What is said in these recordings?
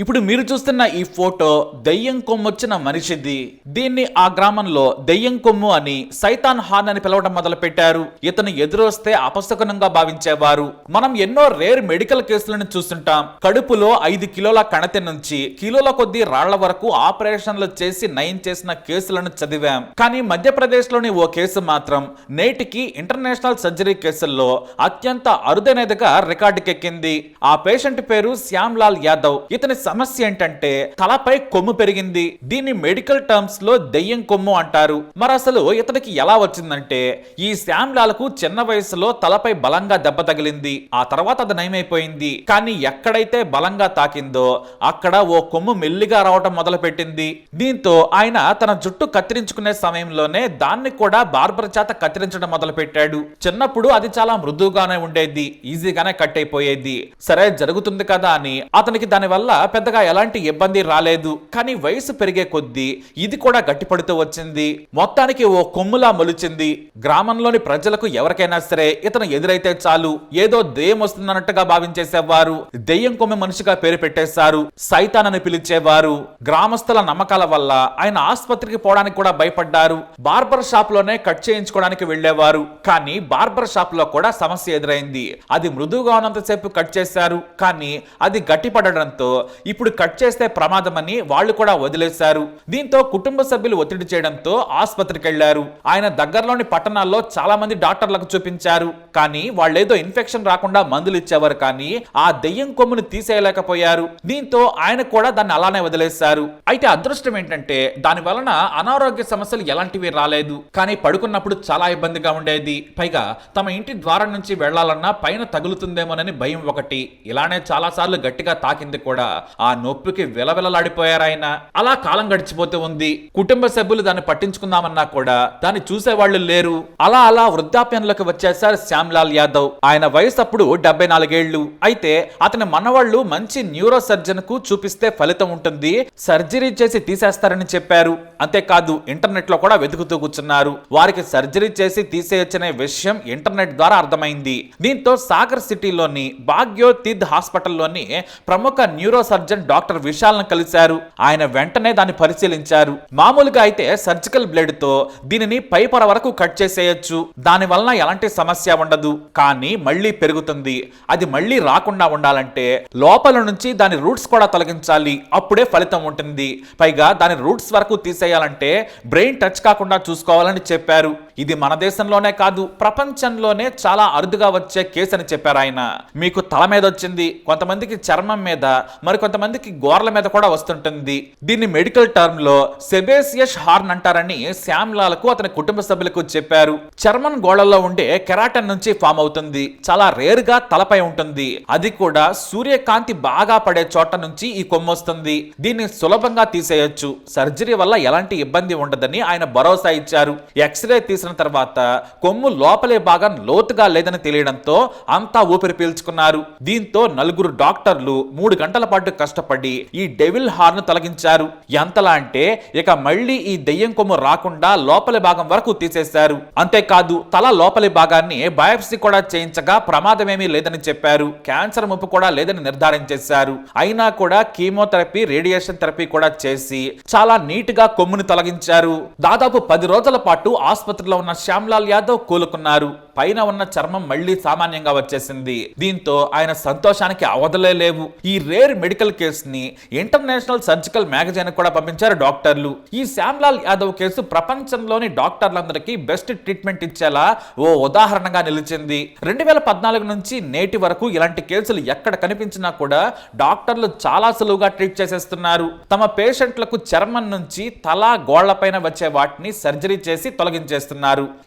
ఇప్పుడు మీరు చూస్తున్న ఈ ఫోటో దెయ్యం కొమ్ము వచ్చిన మనిషిది. దీన్ని ఆ గ్రామంలో దెయ్యం కొమ్ము అని సైతాన్ హాన్ అని పిలవడం మొదలు పెట్టారు ఇతను ఎదురొస్తే అపశకునంగా భావించేవారు. మనం ఎన్నో రేర్ మెడికల్ కేసులను చూస్తుంటాం. కడుపులో ఐదు కిలోల కణతి నుంచి కిలోల కొద్ది రాళ్ళ వరకు ఆపరేషన్లు చేసి నయం చేసిన కేసులను చదివాం. కానీ మధ్యప్రదేశ్లోని ఓ కేసు మాత్రం నేటికి ఇంటర్నేషనల్ సర్జరీ కేసుల్లో అత్యంత అరుదైనదిగా రికార్డుకెక్కింది. ఆ పేషెంట్ పేరు శ్యామ్లాల్ యాదవ్. ఇతని సమస్య ఏంటంటే తలపై కొమ్ము పెరిగింది. దీన్ని మెడికల్ టర్మ్స్లో దెయ్యం కొమ్ము అంటారు. మరి అసలు ఇతనికి ఎలా వచ్చిందంటే ఈ శ్యామ్లాలకు చిన్న వయసులో తలపై బలంగా దెబ్బ తగిలింది. ఆ తర్వాత అది నయమైపోయింది. కానీ ఎక్కడైతే బలంగా తాకిందో అక్కడ ఓ కొమ్ము మెల్లిగా రావటం మొదలు పెట్టింది దీంతో ఆయన తన జుట్టు కత్తిరించుకునే సమయంలోనే దాన్ని కూడా బార్బర్ చేత కత్తిరించడం మొదలు పెట్టాడు చిన్నప్పుడు అది చాలా మృదువుగానే ఉండేది. ఈజీగానే కట్ అయిపోయేది. సరే జరుగుతుంది కదా అని అతనికి దాని వల్ల పెద్దగా ఎలాంటి ఇబ్బంది రాలేదు. కానీ వయసు పెరిగే కొద్దీ ఇది కూడా గట్టిపడుతూ వచ్చింది. మొత్తానికి ఓ కొమ్ములా మొలిచింది. గ్రామంలోని ప్రజలకు ఎవరికైనా సరే ఇతను ఎదురైతే చాలు. ఏదో దెయ్యం వస్తుందన్నట్టుగా భావించేసేవారు. దెయ్యం కొమ్ము మనిషిగా పేరు పెట్టేశారు. సైతాన్ అని పిలిచేవారు. గ్రామస్తుల నమ్మకాల వల్ల ఆయన ఆసుపత్రికి పోవడానికి కూడా భయపడ్డారు. బార్బర్ షాప్లోనే కట్ చేయించుకోవడానికి వెళ్ళేవారు కానీ బార్బర్ షాప్లో కూడా సమస్య ఎదురైంది. అది మృదువుగా ఉన్నంతసేపు కట్ చేశారు. కానీ అది గట్టిపడడంతో ఇప్పుడు కట్ చేస్తే ప్రమాదమని వాళ్ళు కూడా వదిలేశారు. దీంతో కుటుంబ సభ్యులు ఒత్తిడి చేయడంతో ఆసుపత్రికి వెళ్ళారు ఆయన దగ్గరలోని పట్టణాల్లో చాలా మంది డాక్టర్లకు చూపించారు. కానీ వాళ్ళేదో ఇన్ఫెక్షన్ రాకుండా మందులు ఇచ్చేవారు కానీ ఆ దెయ్యం కొమ్మును తీసేయలేకపోయారు. దీంతో ఆయన కూడా దాన్ని అలానే వదిలేశారు. అయితే అదృష్టం ఏంటంటే దాని వలన అనారోగ్య సమస్యలు ఎలాంటివి రాలేదు. కానీ పడుకున్నప్పుడు చాలా ఇబ్బందిగా ఉండేది. పైగా తమ ఇంటి ద్వారం నుంచి వెళ్ళాలన్నా పైన తగులుతుందేమోనని భయం ఒకటి. ఇలానే చాలా సార్లు గట్టిగా తాకింది కూడా. ఆ నొప్పికి విలవిలలాడిపోయారు ఆయన. అలా కాలం గడిచిపోతూ ఉంది. కుటుంబ సభ్యులు దాన్ని పట్టించుకుందామన్నా కూడా దాన్ని చూసేవాళ్ళు లేరు. అలా అలా వృద్ధాప్యంలోకి వచ్చేసారు శ్యామ్లాల్ యాదవ్. ఆయన వయసు అప్పుడు డెబ్బై నాలుగేళ్ళు అయితే అతని మనవాళ్ళు మంచి న్యూరో సర్జన్కు చూపిస్తే ఫలితం ఉంటుంది. సర్జరీ చేసి తీసేస్తారని చెప్పారు. అంతేకాదు ఇంటర్నెట్లో కూడా వెతుకుతూ కూర్చున్నారు. వారికి సర్జరీ చేసి తీసేయచ్చనే విషయం ఇంటర్నెట్ ద్వారా అర్థమైంది. దీంతో సాగర్ సిటీలోని భాగ్యో తీర్థ్ హాస్పిటల్లోని ప్రముఖ న్యూరో సర్జన్ డాక్టర్ విశాల్ను కలిశారు. ఆయన వెంటనే దాన్ని పరిశీలించారు. మామూలుగా అయితే సర్జికల్ బ్లేడ్తో దీనిని పై పొర వరకు కట్ చేసేయచ్చు. దాని వలన ఎలాంటి సమస్య ఉండదు. కానీ మళ్ళీ పెరుగుతుంది. అది మళ్ళీ రాకుండా ఉండాలంటే లోపల నుంచి దాని రూట్స్ కూడా తొలగించాలి. అప్పుడే ఫలితం ఉంటుంది. పైగా దాని రూట్స్ వరకు తీసేయాలంటే బ్రెయిన్ టచ్ కాకుండా చూసుకోవాలని చెప్పారు. ఇది మన దేశంలోనే కాదు ప్రపంచంలోనే చాలా అరుదుగా వచ్చే కేసు అని చెప్పారు ఆయన. మీకు తల మీద వచ్చింది కొంతమందికి చర్మం మీద మరి కొంతమందికి గోర్ల మీద కూడా వస్తుంటుంది. దీన్ని మెడికల్ టర్మ్లో సెబేసియస్ హార్న్ అంటారని శ్యామ్లాలకు అతని కుటుంబ సభ్యులకు చెప్పారు. చర్మం గోడల్లో ఉండే కెరాటన్ నుంచి ఫామ్ అవుతుంది. చాలా రేర్గా తలపై ఉంటుంది. అది కూడా సూర్యకాంతి బాగా పడే చోట నుంచి ఈ కొమ్ము వస్తుంది. దీన్ని సులభంగా తీసేయొచ్చు. సర్జరీ వల్ల ఎలాంటి ఇబ్బంది ఉండదని ఆయన భరోసా ఇచ్చారు. ఎక్స్రే తీసిన తర్వాత కొమ్ము లోపలే భాగం లోతుగా లేదని తెలియడంతో అంతా ఊపిరి పీల్చుకున్నారు. దీంతో నలుగురు డాక్టర్లు మూడు గంటల పాటు కష్టపడి ఈ డెవిల్ హార్న్ తొలగించారు. ఎంతలా అంటే ఇక మళ్ళీ ఈ దెయ్యం కొమ్ము రాకుండా లోపలి భాగం వరకు తీసేశారు. అంతేకాదు తల లోపలి భాగాన్ని బయాప్సీ కూడా చేయించగా ప్రమాదమేమీ లేదని చెప్పారు. క్యాన్సర్ ముప్పు కూడా లేదని నిర్ధారించేశారు అయినా కూడా కీమోథెరపీ రేడియేషన్ థెరపీ కూడా చేసి చాలా నీట్గా కొమ్ముని తొలగించారు. దాదాపు పది రోజుల పాటు ఆసుపత్రిలో ఉన్న శ్యామ్లాల్ యాదవ్ కోలుకున్నారు. పైన ఉన్న చర్మం మళ్ళీ సామాన్యంగా వచ్చేసింది. దీంతో ఆయన సంతోషానికి అవధలే లేవు. ఈ రేర్ మెడికల్ కేసు ని ఇంటర్నేషనల్ సర్జికల్ మ్యాగజైన్ కూడా పంపించారు డాక్టర్లు. ఈ శ్యామ్లాల్ యాదవ్ కేసు ప్రపంచంలోని డాక్టర్లందరికీ బెస్ట్ ట్రీట్మెంట్ ఇచ్చేలా ఓ ఉదాహరణగా నిలిచింది. రెండు వేల పద్నాలుగు నుంచి నేటి వరకు ఇలాంటి కేసులు ఎక్కడ కనిపించినా కూడా డాక్టర్లు చాలా సులువుగా ట్రీట్ చేసేస్తున్నారు. తమ పేషెంట్లకు చర్మం నుంచి తల గోళ్ళపైన వచ్చే వాటిని సర్జరీ చేసి తొలగించేస్తున్నారు.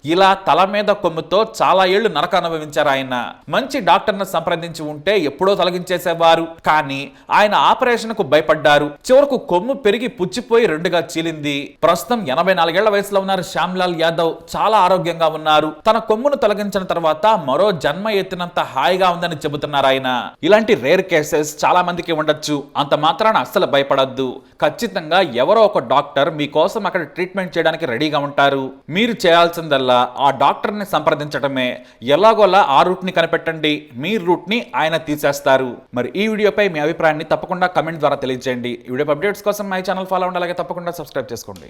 ఇలా తల మీద కొమ్ముతో చాలా ఏళ్ళు నరక అనుభవించారు ఆయన. మంచి డాక్టర్ను సంప్రదించి ఉంటే ఎప్పుడో తొలగించేసేవారు. కానీ ఆయన ఆపరేషన్కు భయపడ్డారు. చివరకు కొమ్ము పెరిగి పుచ్చిపోయి రెండుగా చీలింది. ప్రస్తుతం ఎనభై నాలుగేళ్ళ వయసులో ఉన్నారు శ్యామ్లాల్ యాదవ్. చాలా ఆరోగ్యంగా ఉన్నారు. తన కొమ్మును తొలగించిన తర్వాత మరో జన్మ ఎత్తినంత హాయిగా ఉందని చెబుతున్నారు ఆయన. ఇలాంటి రేర్ కేసెస్ చాలా మందికి ఉండొచ్చు. అంత మాత్రాన అస్సలు భయపడద్దు. ఖచ్చితంగా ఎవరో ఒక డాక్టర్ మీకోసం అక్కడ ట్రీట్మెంట్ చేయడానికి రెడీగా ఉంటారు. మీరు చేయాల్సిన చేయాల్సిందల్లా ఆ డాక్టర్ని సంప్రదించడమే ఎలాగోలా ఆ రూట్ని కనిపెట్టండి. మీ రూట్ని ఆయన తీసేస్తారు. మరి ఈ వీడియోపై మీ అభిప్రాయాన్ని తప్పకుండా కమెంట్ ద్వారా తెలియజేయండి. ఈ వీడియో అప్డేట్స్ కోసం మై ఛానల్ ఫాలో ఉండాలి అలాగే తప్పకుండా సబ్స్క్రైబ్ చేసుకోండి.